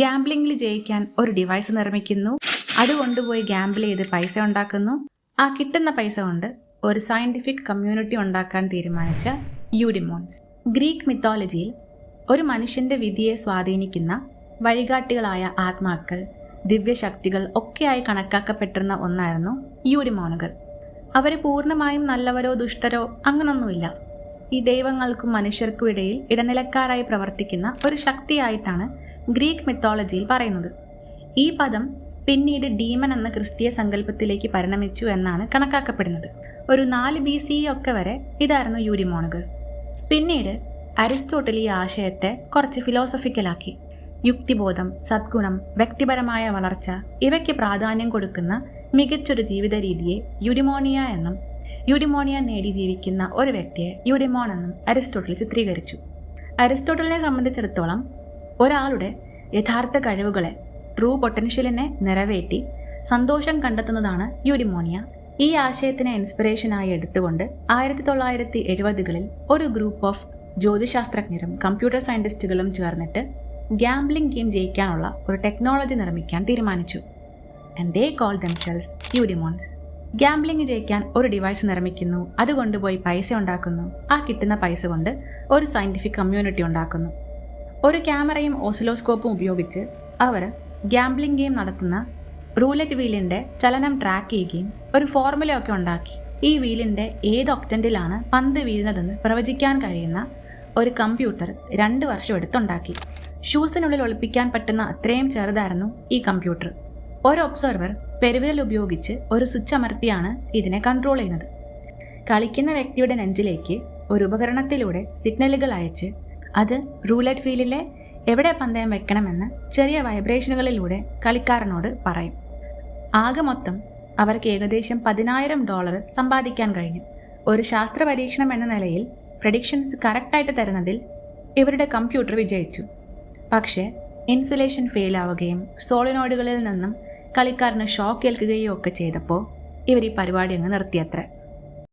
ഗാംബ്ലിംഗിൽ ജയിക്കാൻ ഒരു ഡിവൈസ് നിർമ്മിക്കുന്നു. അത് കൊണ്ടുപോയി ഗാംബിൾ ചെയ്ത് പൈസ ഉണ്ടാക്കുന്നു. ആ കിട്ടുന്ന പൈസ കൊണ്ട് ഒരു സയന്റിഫിക് കമ്മ്യൂണിറ്റി ഉണ്ടാക്കാൻ തീരുമാനിച്ച യൂഡിമോൺസ് ഗ്രീക്ക് മിത്തോളജിയിൽ ഒരു മനുഷ്യന്റെ വിധിയെ സ്വാധീനിക്കുന്ന വഴികാട്ടികളായ ആത്മാക്കൾ ദിവ്യശക്തികൾ ഒക്കെയായി കണക്കാക്കപ്പെട്ടിരുന്ന ഒന്നായിരുന്നു യൂഡിമോണുകൾ അവരെ പൂർണമായും നല്ലവരോ ദുഷ്ടരോ അങ്ങനൊന്നുമില്ല. ഈ ദൈവങ്ങൾക്കും മനുഷ്യർക്കും ഇടയിൽ ഇടനിലക്കാരായി പ്രവർത്തിക്കുന്ന ഒരു ശക്തിയായിട്ടാണ് ഗ്രീക്ക് മിത്തോളജിയിൽ പറയുന്നത്. ഈ പദം പിന്നീട് ഡീമൻ എന്ന ക്രിസ്തീയ സങ്കല്പത്തിലേക്ക് പരിണമിച്ചു എന്നാണ് കണക്കാക്കപ്പെടുന്നത്. ഒരു നാല് ബി സി ഒക്കെ വരെ ഇതായിരുന്നു യൂരിമോണുകൾ. പിന്നീട് അരിസ്റ്റോട്ടൽ ഈ ആശയത്തെ കുറച്ച് ഫിലോസഫിക്കലാക്കി യുക്തിബോധം സദ്ഗുണം വ്യക്തിപരമായ വളർച്ച ഇവയ്ക്ക് പ്രാധാന്യം കൊടുക്കുന്ന മികച്ചൊരു ജീവിത രീതിയെ യുഡിമോണിയ എന്നും യുഡിമോണിയ നേടി ജീവിക്കുന്ന ഒരു വ്യക്തിയെ യുഡിമോൺ എന്നും അരിസ്റ്റോട്ടൽ ചിത്രീകരിച്ചു. അരിസ്റ്റോട്ടലിനെ സംബന്ധിച്ചിടത്തോളം ഒരാളുടെ യഥാർത്ഥ കഴിവുകളെ ട്രൂ പൊട്ടൻഷ്യലിനെ നിറവേറ്റി സന്തോഷം കണ്ടെത്തുന്നതാണ് യുഡിമോണിയ ഈ ആശയത്തിനെ ഇൻസ്പിറേഷനായി എടുത്തുകൊണ്ട് ആയിരത്തി തൊള്ളായിരത്തി എഴുപതുകളിൽ ഒരു ഗ്രൂപ്പ് ഓഫ് ജ്യോതിശാസ്ത്രജ്ഞരും കമ്പ്യൂട്ടർ സയന്റിസ്റ്റുകളും ചേർന്നിട്ട് ഗ്യാംബ്ലിംഗ് ഗെയിം ജയിക്കാനുള്ള ഒരു ടെക്നോളജി നിർമ്മിക്കാൻ തീരുമാനിച്ചു. And they call themselves Eudaemons gambling ജയിക്കാൻ ഒരു ഡിവൈസ് നിർമ്മിക്കുന്നു. അത് കൊണ്ടുപോയി പൈസ ഉണ്ടാക്കുന്നു. ആ കിട്ടുന്ന പൈസ കൊണ്ട് ഒരു സയന്റിഫിക് കമ്മ്യൂണിറ്റി ഉണ്ടാക്കുന്നു. ഒരു ക്യാമറയും ഓസിലോസ്കോപ്പും ഉപയോഗിച്ച് അവർ ഗ്യാംബ്ലിംഗ് ഗെയിം നടത്തുന്ന റൂലറ്റ് വീലിന്റെ ചലനം ട്രാക്ക് ചെയ്യുകയും ഒരു ഫോർമുലയൊക്കെ ഉണ്ടാക്കി. ഈ വീലിന്റെ ഏത് ഒക്ടന്റിലാണ് പന്ത് വീഴുന്നതെന്ന് പ്രവചിക്കാൻ കഴിയുന്ന ഒരു കമ്പ്യൂട്ടർ രണ്ട് വർഷം എടുത്തുണ്ടാക്കി. ഷൂസിനുള്ളിൽ ഒളിപ്പിക്കാൻ പറ്റുന്ന അത്രയും ചെറുതായിരുന്നു ഈ കമ്പ്യൂട്ടർ ഒരു ഒബ്സർവർ പെരുവിരൽ ഉപയോഗിച്ച് ഒരു സ്വിച്ച് അമർത്തിയാണ് ഇതിനെ കൺട്രോൾ ചെയ്യുന്നത്. കളിക്കുന്ന വ്യക്തിയുടെ നെഞ്ചിലേക്ക് ഒരു ഉപകരണത്തിലൂടെ സിഗ്നലുകൾ അയച്ച് അത് റൂലറ്റ് ഫീലിലെ എവിടെ പന്തയം വെക്കണമെന്ന് ചെറിയ വൈബ്രേഷനുകളിലൂടെ കളിക്കാരനോട് പറയും. ആകെ മൊത്തം അവർക്ക് ഏകദേശം പതിനായിരം ഡോളർ സമ്പാദിക്കാൻ കഴിഞ്ഞു. ഒരു ശാസ്ത്ര പരീക്ഷണം എന്ന നിലയിൽ പ്രഡിക്ഷൻസ് കറക്റ്റായിട്ട് തരുന്നതിൽ ഇവരുടെ കമ്പ്യൂട്ടർ വിജയിച്ചു. പക്ഷേ ഇൻസുലേഷൻ ഫെയിലാവുകയും സോളിനോയിഡുകളിൽ നിന്നും കളിക്കാരന് ഷോക്ക് ഏൽക്കുകയോ ഒക്കെ ചെയ്തപ്പോൾ ഇവർ ഈ പരിപാടി അങ്ങ് നിർത്തിയത്രേ.